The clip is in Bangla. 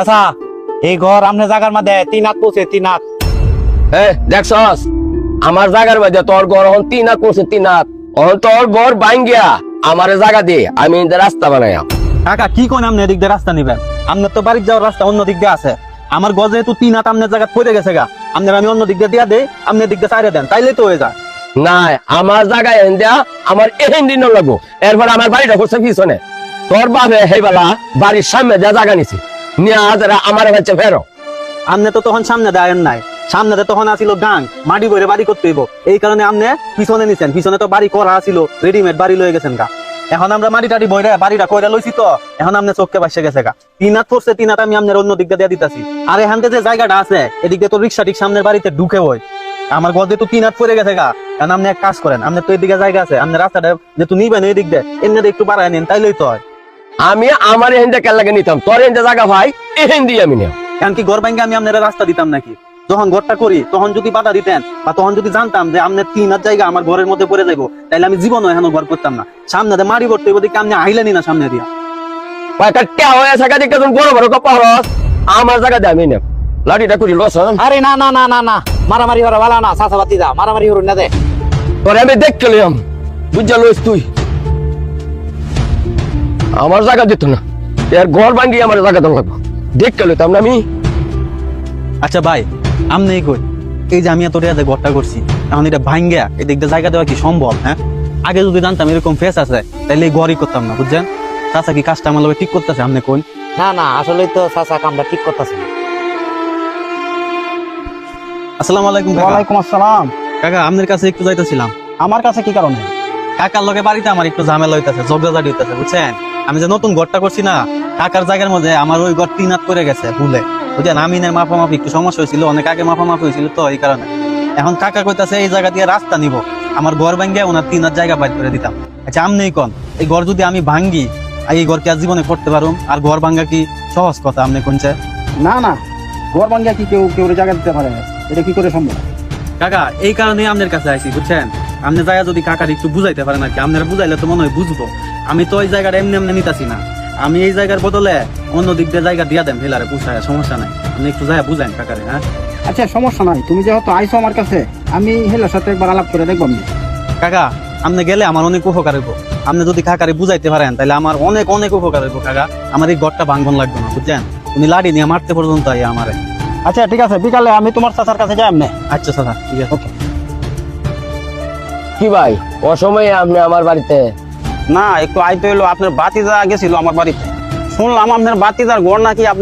আচ্ছা এই ঘর আমনে জায়গার মধ্যে তিন হাত পৌঁছে তিন হাত। এ দেখছস? আমার জায়গার মধ্যে তোর ঘর হন তিন হাত পৌঁছে তিন হাত। অহন তোর ঘর আমারে জায়গা দে আমি রাস্তা বানাইয়াম কাকা কি কোন আপনি এদিক দিয়ে রাস্তা নিবেন? আপনার তো বাড়ির যাওয়ার রাস্তা অন্য দিক দিয়ে আছে। আমার গজে যেহেতু তিন হাত জায়গা পড়ে গেছে গা আপনার আমি অন্য দিক দিয়ে দিয়া দেই আপনি দিক দিয়ে সাইডে দেন তাইলে তো হয়ে যায়। না আমার জায়গায় এন দেয়া আমার এহেন দিন লাগবো। এরপর আমার বাড়িটা করছে পিছনে। তোর বাপে হেবেলা বাড়ির সামনে দেয়া জায়গা নিছে। আপনি তো তখন সামনে দেয়েন নাই। সামনে তো তখন আসিল গাং মাটি বইরে বাড়ি করতে হইব। এই কারণে আপনি পিছনে নিছেন। পিছনে তো বাড়ি করা আসিল রেডিমেড বাড়ি লয়ে গেছেন গা। এখন আমরা মাটি টাটি বইরে বাড়িটা কইরা লইছি তো, এখন আপনি চোখকে বাসে গেছে গা। তিন হাত পড়ছে, তিন হাত আমি আপনার অন্য দিক দিয়ে দিতেছি। আর এখান থেকে যে জায়গাটা আছে, এদিক দিয়ে তো রিক্সা ঠিক সামনের বাড়িতে ঢুকে বই। আমার গদে তো তিন পড়ে গেছে গা কারণ আপনি এক কাজ করেন। আপনি তো এদিকে জায়গা আছে আপনি রাস্তাটা যেহেতু নিবেন এই দিক দিয়ে এমনি একটু বাড়ায় নিন, তাইলেই তো হয়। আমি আমার এহেন দিয়ে লাগে নিতাম। তোর এহেন দিয়ে জায়গা ভাই এহেন দিয়ে আমি নিও। কারণ কি ঘর ভাঙ্গে আমি আপনার রাস্তা দিতাম নাকি? যখন ঘরটা করি তখন যদি বাধা দিতেন বা তখন যদি জানতাম যে আপনার তিন হাত জায়গা আমার ঘরের মধ্যে পড়ে যাইবো তাহলে আমি জীবন এখন ঘর করতাম না। সামনে মারি করতে হইব দেখে আপনি আইলেনি না সামনে দিয়া। কয়েকটা হয়ে থাকা দেখে তুমি বড় বড় কপা হরস আমার জায়গা দিয়ে আমি নিও। লাঠিটা করি লস আরে না না না না না। মারামারি হরা ভালো না। সাসা বাতি দা মারামারি হরুন না দে। তোরে আমি দেখতে লিয়াম বুঝা লইস তুই। আমার জায়গা দিত না। এর ঘর ভাঙ্গি আমার জায়গা দেওয়া লাগবো। দেখতে লইতাম না আমি। আচ্ছা ভাই এই কই? এই যে আমি এত রেয়াজে ঘরটা করছি এখন এটা ভাঙ্গা এই দিক দিয়ে জায়গা দেওয়া কি সম্ভব হ্যাঁ? আগে যদি জানতাম এরকম ফেস আছে তাহলে এই ঘরই করতাম না বুঝছেন? চাচা কি কাজটা আমার ঠিক করতেছে আপনি কোন না না আসলে তো সাসা কামটা ঠিক করতেছে। আসসালামু আলাইকুম ওয়ালাইকুম আসসালাম। কাকা আপনার কাছে একটু যাইতেছিলাম। আমার কাছে কি কারণে? কাকার লগে বাড়িতে আমার একটু ঝামেলা হইতেছে ঝগড়াঝাটি হইতেছে বুঝছেন? আমি যে নতুন ঘরটা করছি না কাকার জায়গার মধ্যে আমার ওই ঘর তিন হাত করে গেছে ভুলে। বুঝছেন? আমিনের মাপামাপি একটু সমস্যা হয়েছিল অনেক আগে মাপামাপি হয়েছিল তো এই কারণে। এখন কাকা কইতাছে এই জায়গা দিয়ে রাস্তা নিব। আমার ঘর ভাঙ্গে ওনার তিন হাত জায়গা বাইর করে দিতাম। আচ্ছা আমনি কোন এই ঘর যদি আমি ভাঙ্গি এই ঘর কি আর জীবনে করতে পারুম? আর ঘর ভাঙ্গা কি সহজ কথা আপনি কোনছে? না না ঘর ভাঙ্গিয়া কি কেউ কেউ জায়গা দিতে পারে না। এটা কি করে সম্ভব? কাকা এই কারণে আপনার কাছে আইছি বুঝছেন? আপনি জায়গা যদি কাকার একটু বুঝাইতে পারেন আর কি আপনারা বুঝাইলে তো মনে হয় বুঝব। আমি তো ওই জায়গাটা এমনি এমনি নিতাছি না। আমি এই জায়গার বদলে অন্য দিক দিয়ে জায়গা দিয়া দেন ফেলারে পুষায় সমস্যা নাই। আপনি একটু জায়গা বুঝাইন কাকারে হ্যাঁ? আচ্ছা সমস্যা নাই। তুমি যেহেতু আইসো আমার কাছে আমি হেলার সাথে একবার আলাপ করে দেখব আমি। কাকা আপনি গেলে আমার অনেক উপকার হইব। আপনি যদি কাকারে বুঝাইতে পারেন তাহলে আমার অনেক অনেক উপকার হইব কাকা। আমার এই ঘরটা ভাঙ্গন লাগবে না বুঝছেন? উনি লাড়ি নিয়ে মারতে পর্যন্ত আই আমারে। আচ্ছা ঠিক আছে বিকালে আমি তোমার চাচার কাছে যাই এমনি আচ্ছা সাদা ঠিক আছে। কি ভাই অসময়ে আপনি আমার বাড়িতে না, একটু আইতে হইল আপনার বাতিজা গেছিল আমার বাড়িতে। শুনলাম আপনার বাতিদার গড় নাকি আপনার